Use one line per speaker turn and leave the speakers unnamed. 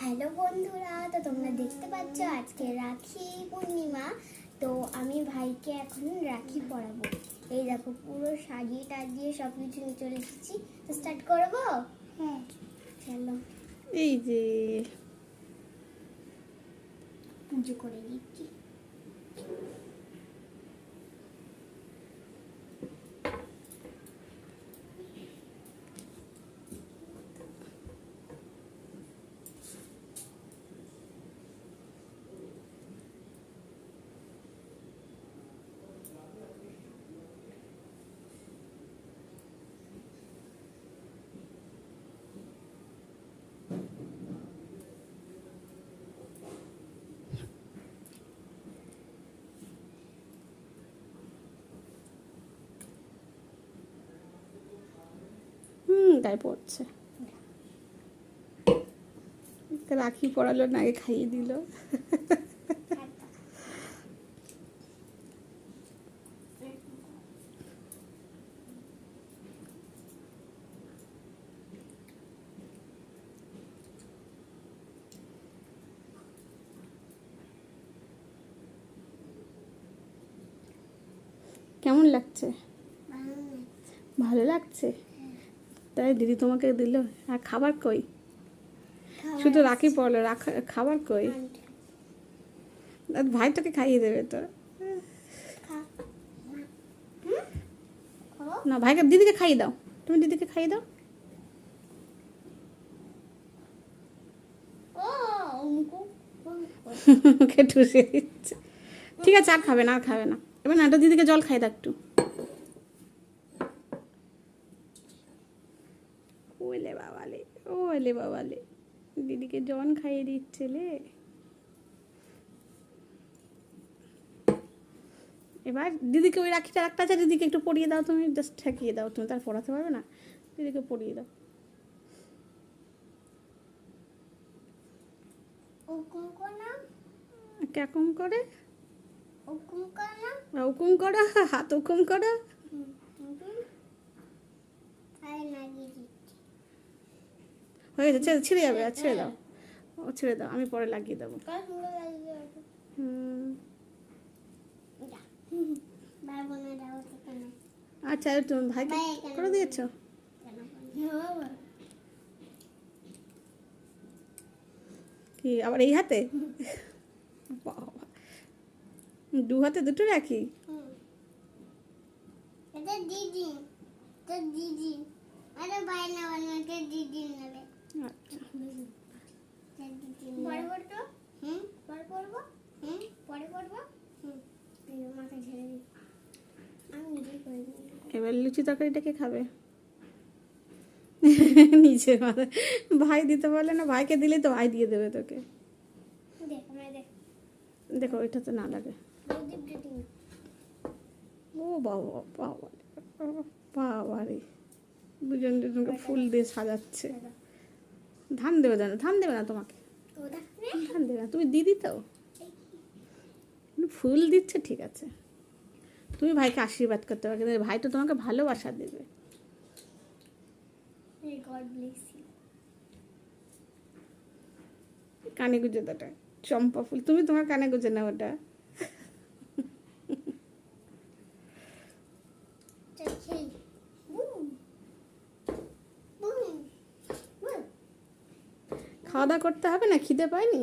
Hello বন্ধুরা তো তোমরা দেখতে পাচ্ছ আজকে রাখি পূর্ণিমা। তো আমি ভাইকে এখন রাখি পরাবো। এই দেখো পুরো সাজিয়ে টাজিয়ে সব কিছু নিয়ে চলে এসেছি। তো স্টার্ট করব? হ্যাঁ। চলো।
এই যে।
পুজো করে দিচ্ছি।
গায়ে পড়ছে। রাখি পড়ালো না আগে খাইয়ে দিল। কেমন লাগছে। ভালো লাগছে? তাই দিদি তোমাকে দিল। আর খাবার কই? শুধু রাখি পড়ল রাখা খাবার কই? ভাই তোকে খাইয়ে দেবে তো। না ভাইকে দিদিকে খাইয়ে দাও। তুমি দিদিকে খাইয়ে দাও। ঠিক আছে আর খাবে না আর খাবে না। এবার না একটা দিদিকে জল খাই দাও একটু। ওলে বাবালে ওলে বাবালে দিদিকে জন খাইয়ে দিচ্ছে লে। এবার দিদিকে ওই রাখিটা একটা আছে দিদিকে একটু পরিয়ে দাও তুমি জাস্ট ঠেকিয়ে দাও তুমি তার পড়াতে পারবে না? দিদিকে পরিয়ে দাও। কেমন করে?
হুকুম
করো হাত হুকুম করো
আর লাগিয়ে দিচ্ছি
হয়ে গেছে ছেড়ে- যাবে আর ছেড়ে দাও। ও ছেড়ে দাও আমি পরে লাগিয়ে দেবো। আচ্ছা তুমি ভাইকে করে দিয়েছ? কি আবার এই হাতে? বাবা। দু হাতে দুটো রাখি
এটা দিদি দিদি। আরে বানাতে দিদি নেবে মাথা
এবার লুচি তরকারিটা কে খাবে? নিজের মাথায়। ভাই দিতে পারলে না ভাইকে দিলে তো ভাই দিয়ে দেবে তোকে।
দেখ আমরা দেখ।
দেখো এটা তো না লাগে। ও বাবা বাবা বাবা রে দুজন দুজনকে ফুল দিয়ে সাজাচ্ছে। ধান দেবে না ধান দেবে না তোমাকে। ধান দেবে না তুমি দিদি তো ফুল দিচ্ছে ঠিক আছে। তুমি ভাইকে আশীর্বাদ করতে পারো কিন্তু ভাই তো তোমাকে ভালোবাসা দেবে। কানে গুজে ওটা চম্পা ফুল। তুমি তোমার কানে গুজে না ওটা। খাওয়া দাওয়া করতে হবে না? খিদে পায়নি?